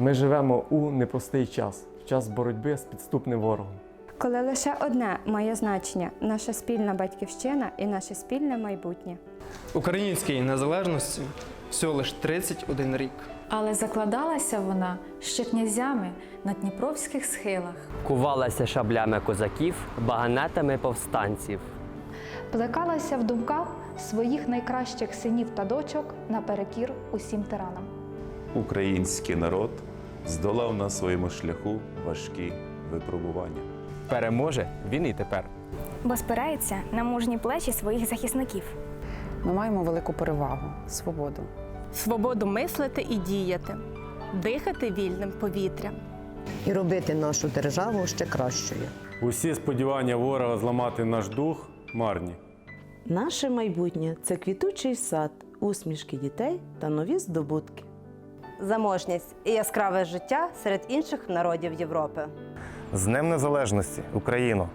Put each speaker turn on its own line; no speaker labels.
Ми живемо у непростий час, в час боротьби з підступним ворогом.
Коли лише одне має значення наша спільна батьківщина і наше спільне майбутнє.
Українській незалежності всього лиш 31 рік.
Але закладалася вона ще князями на дніпровських схилах.
Кувалася шаблями козаків, баганетами повстанців.
плекалася в думках своїх найкращих синів та дочок наперекір усім тиранам.
Український народ здолав на своєму шляху важкі випробування.
Переможе він і тепер.
бо спирається на мужні плечі своїх захисників.
Ми маємо велику перевагу свободу.
свободу мислити і діяти, дихати вільним повітрям.
і робити нашу державу ще кращою.
Усі сподівання ворога зламати наш дух марні.
Наше майбутнє це квітучий сад, усмішки дітей та нові здобутки.
Заможність і яскраве життя серед інших народів Європи.
З Днем Незалежності, Україно!